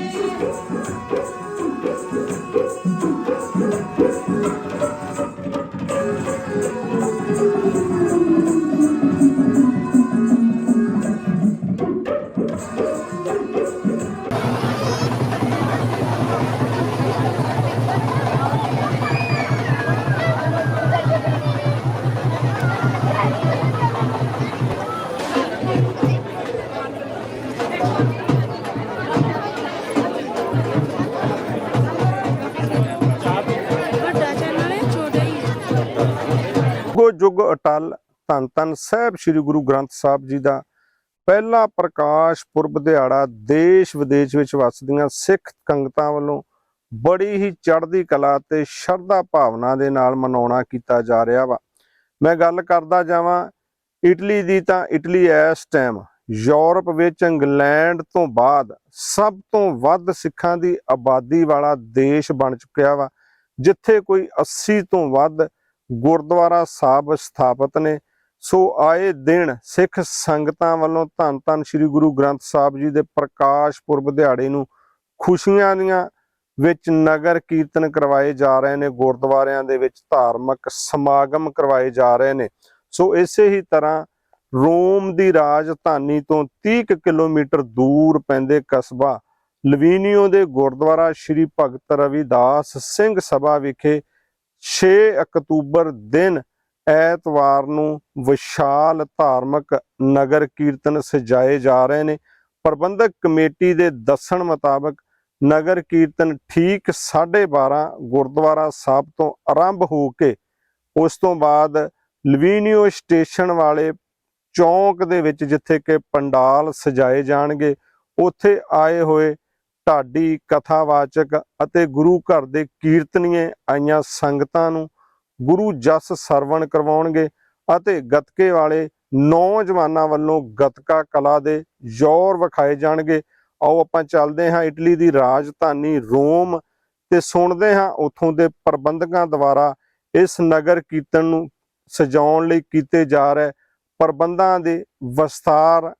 Thank you. ਹੈ ਜੁਗ ਅਟਲ ਧੰਨ ਧੰਨ ਸਾਹਿਬ ਸ੍ਰੀ ਗੁਰੂ ਗ੍ਰੰਥ ਸਾਹਿਬ ਜੀ ਦਾ ਪਹਿਲਾ ਪ੍ਰਕਾਸ਼ ਪੁਰਬ ਦਿਹਾੜਾ ਦੇਸ਼ ਵਿਦੇਸ਼ ਵਿੱਚ ਵਸਦੀਆਂ ਸਿੱਖ ਕੰਗਤਾਂ ਵੱਲੋਂ ਬੜੀ ਹੀ ਚੜ੍ਹਦੀ ਕਲਾ ਤੇ ਸ਼ਰਧਾ ਭਾਵਨਾ ਦੇ ਨਾਲ ਮਨਾਉਣਾ ਕੀਤਾ ਜਾ ਰਿਹਾ ਵਾ। ਮੈਂ ਗੱਲ ਕਰਦਾ ਜਾਵਾਂ ਇਟਲੀ ਦੀ ਤਾਂ ਇਟਲੀ ਇਸ ਟਾਈਮ ਯੂਰਪ ਵਿੱਚ ਇੰਗਲੈਂਡ ਤੋਂ ਬਾਅਦ ਸਭ ਤੋਂ ਵੱਧ ਸਿੱਖਾਂ ਦੀ ਆਬਾਦੀ ਵਾਲਾ ਦੇਸ਼ ਬਣ ਚੁੱਕਿਆ ਵਾ, ਜਿੱਥੇ ਕੋਈ 80 ਤੋਂ ਵੱਧ ਗੁਰਦੁਆਰਾ ਸਾਹਿਬ ਸਥਾਪਿਤ ਨੇ। ਸੋ ਆਏ ਦਿਨ ਸਿੱਖ ਸੰਗਤਾਂ ਵੱਲੋਂ ਧੰਨ ਧੰਨ ਸ੍ਰੀ ਗੁਰੂ ਗ੍ਰੰਥ ਸਾਹਿਬ ਜੀ ਦੇ ਪ੍ਰਕਾਸ਼ ਪੁਰਬ ਦਿਹਾੜੇ ਨੂੰ ਖੁਸ਼ੀਆਂ ਦੀਆਂ ਵਿੱਚ ਨਗਰ ਕੀਰਤਨ ਕਰਵਾਏ ਜਾ ਰਹੇ ਨੇ। ਗੁਰਦੁਆਰਿਆਂ ਦੇ ਵਿੱਚ ਧਾਰਮਿਕ ਸਮਾਗਮ ਕਰਵਾਏ ਜਾ ਰਹੇ ਨੇ। ਸੋ ਇਸੇ ਹੀ ਤਰ੍ਹਾਂ ਰੋਮ ਦੀ ਰਾਜਧਾਨੀ ਤੋਂ 30 ਕੁ ਕਿਲੋਮੀਟਰ ਦੂਰ ਪੈਂਦੇ ਕਸਬਾ ਲਵੀਨੀਓ ਦੇ ਗੁਰਦੁਆਰਾ ਸ੍ਰੀ ਭਗਤ ਰਵਿਦਾਸ ਸਿੰਘ ਸਭਾ ਵਿਖੇ 6 ਅਕਤੂਬਰ ਦਿਨ ਐਤਵਾਰ ਨੂੰ ਵਿਸ਼ਾਲ ਧਾਰਮਿਕ ਨਗਰ ਕੀਰਤਨ ਸਜਾਏ ਜਾ ਰਹੇ ਨੇ। ਪ੍ਰਬੰਧਕ ਕਮੇਟੀ ਦੇ ਦੱਸਣ ਮੁਤਾਬਕ ਨਗਰ ਕੀਰਤਨ ਠੀਕ 12:30 ਗੁਰਦੁਆਰਾ ਸਾਹਿਬ ਤੋਂ ਆਰੰਭ ਹੋ ਕੇ ਉਸ ਤੋਂ ਬਾਅਦ ਲਵੀਨੀਓ ਸਟੇਸ਼ਨ ਵਾਲੇ ਚੌਂਕ ਦੇ ਵਿੱਚ ਜਿੱਥੇ ਕਿ ਪੰਡਾਲ ਸਜਾਏ ਜਾਣਗੇ, ਉੱਥੇ ਆਏ ਹੋਏ ਢਾਡੀ ਕਥਾਵਾਚਕ ਅਤੇ ਗੁਰੂ ਘਰ ਦੇ ਕੀਰਤਨੀਏ ਆਈਆਂ ਸੰਗਤਾਂ ਨੂੰ ਗੁਰੂ ਜਸ ਸਰਵਣ ਕਰਵਾਉਣਗੇ ਅਤੇ ਗੱਤਕੇ ਵਾਲੇ ਨੌਜਵਾਨਾਂ ਵੱਲੋਂ ਗੱਤਕਾ ਕਲਾ ਦੇ ਜ਼ੋਰ ਵਿਖਾਏ ਜਾਣਗੇ। ਆਓ ਆਪਾਂ ਚੱਲਦੇ ਹਾਂ ਇਟਲੀ ਦੀ ਰਾਜਧਾਨੀ ਰੋਮ ਤੇ ਸੁਣਦੇ ਹਾਂ ਉਥੋਂ ਦੇ ਪ੍ਰਬੰਧਕਾਂ ਦੁਆਰਾ ਇਸ ਨਗਰ ਕੀਰਤਨ ਨੂੰ ਸਜਾਉਣ ਲਈ ਕੀਤੇ ਜਾ ਰਹੇ ਪ੍ਰਬੰਧਾਂ ਦੇ ਵਿਸਥਾਰ।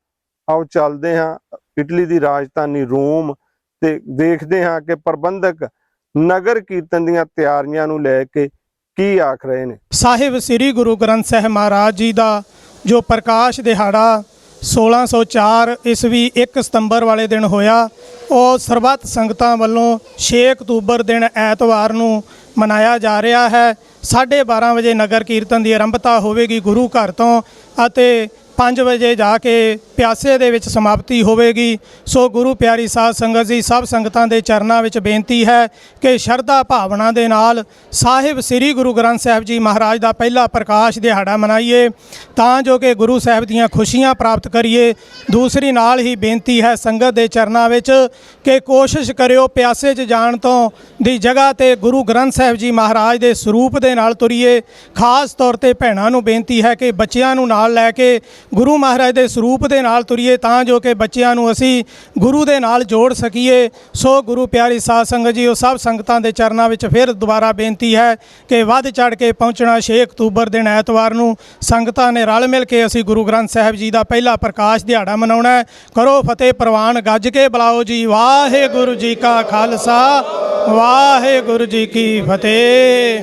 ਆਓ ਚੱਲਦੇ ਹਾਂ ਇਟਲੀ ਦੀ ਰਾਜਧਾਨੀ ਰੋਮ ਤੇ ਦੇਖਦੇ ਹਾਂ ਕਿ ਪ੍ਰਬੰਧਕ ਨਗਰ ਕੀਰਤਨ ਦੀਆਂ ਤਿਆਰੀਆਂ ਨੂੰ ਲੈ ਕੇ ਕੀ ਆਖ ਰਹੇ ਨੇ। ਸਾਹਿਬ ਸ੍ਰੀ ਗੁਰੂ ਗ੍ਰੰਥ ਸਾਹਿਬ ਮਹਾਰਾਜ ਜੀ ਦਾ ਜੋ ਪ੍ਰਕਾਸ਼ ਦਿਹਾੜਾ 1604 ਈਸਵੀ 1 ਸਤੰਬਰ ਵਾਲੇ ਦਿਨ ਹੋਇਆ, ਉਹ ਸਰਬੱਤ ਸੰਗਤਾਂ ਵੱਲੋਂ 6 ਅਕਤੂਬਰ ਦਿਨ ਐਤਵਾਰ ਨੂੰ ਮਨਾਇਆ ਜਾ ਰਿਹਾ ਹੈ। 12:30 ਵਜੇ ਨਗਰ ਕੀਰਤਨ ਦੀ ਆਰੰਭਤਾ ਹੋਵੇਗੀ ਗੁਰੂ ਘਰ ਤੋਂ ਅਤੇ 5 ਵਜੇ ਜਾ ਕੇ ਪਿਆਸੇ ਦੇ ਵਿੱਚ ਸਮਾਪਤੀ ਹੋਵੇਗੀ। ਸੋ ਗੁਰੂ ਪਿਆਰੀ ਸਾਧ ਸੰਗਤ ਜੀ, ਸਭ ਸੰਗਤਾਂ ਦੇ ਚਰਨਾਂ ਵਿੱਚ ਬੇਨਤੀ ਹੈ ਕਿ ਸ਼ਰਧਾ ਭਾਵਨਾ ਦੇ ਨਾਲ ਸਾਹਿਬ ਸ੍ਰੀ ਗੁਰੂ ਗ੍ਰੰਥ ਸਾਹਿਬ ਜੀ ਮਹਾਰਾਜ ਦਾ ਪਹਿਲਾ ਪ੍ਰਕਾਸ਼ ਦਿਹਾੜਾ ਮਨਾਈਏ। ਤਾਂ ਜੋ ਕਿ ਗੁਰੂ ਸਾਹਿਬ ਦੀਆਂ ਖੁਸ਼ੀਆਂ ਪ੍ਰਾਪਤ ਕਰੀਏ। ਦੂਸਰੀ ਨਾਲ ਹੀ ਬੇਨਤੀ ਹੈ ਸੰਗਤ ਦੇ ਚਰਨਾਂ ਵਿੱਚ ਕਿ ਕੋਸ਼ਿਸ਼ ਕਰਿਓ ਪਿਆਸੇ 'ਚ ਜਾਣ ਤੋਂ ਦੀ ਜਗ੍ਹਾ ਤੇ ਗੁਰੂ ਗ੍ਰੰਥ ਸਾਹਿਬ ਜੀ ਮਹਾਰਾਜ ਦੇ ਸਰੂਪ ਦੇ ਨਾਲ ਤੁਰੀਏ। ਖਾਸ ਤੌਰ ਤੇ ਭੈਣਾਂ ਨੂੰ ਬੇਨਤੀ ਹੈ ਕਿ ਬੱਚਿਆਂ ਨੂੰ ਨਾਲ ਲੈ ਕੇ ਗੁਰੂ ਮਹਾਰਾਜ ਦੇ ਸਰੂਪ ਦੇ ਨਾਲ ਤੁਰੀਏ ਤਾਂ ਜੋ ਕਿ ਬੱਚਿਆਂ ਨੂੰ ਅਸੀਂ ਗੁਰੂ ਦੇ ਨਾਲ ਜੋੜ ਸਕੀਏ। ਸੋ ਗੁਰੂ ਪਿਆਰੀ ਸਾਧ ਸੰਗਤ ਜੀ, ਉਹ ਸਭ ਸੰਗਤਾਂ ਦੇ ਚਰਨਾਂ ਵਿੱਚ ਫਿਰ ਦੁਬਾਰਾ ਬੇਨਤੀ ਹੈ ਕਿ ਵੱਧ ਚੜ ਕੇ ਪਹੁੰਚਣਾ 6 ਅਕਤੂਬਰ ਦਿਨ ਐਤਵਾਰ ਨੂੰ। ਸੰਗਤਾਂ ਨੇ ਰਲ ਮਿਲ ਕੇ ਅਸੀਂ ਗੁਰੂ ਗ੍ਰੰਥ ਸਾਹਿਬ ਜੀ ਦਾ ਪਹਿਲਾ ਪ੍ਰਕਾਸ਼ ਦਿਹਾੜਾ ਮਨਾਉਣਾ ਹੈ। ਕਰੋ ਫਤਿਹ ਪ੍ਰਵਾਨ, ਗੱਜ ਕੇ ਬੁਲਾਓ ਜੀ। ਵਾਹਿਗੁਰੂ ਜੀ ਕਾ ਖਾਲਸਾ, ਵਾਹਿਗੁਰੂ ਜੀ ਕੀ ਫਤਿਹ।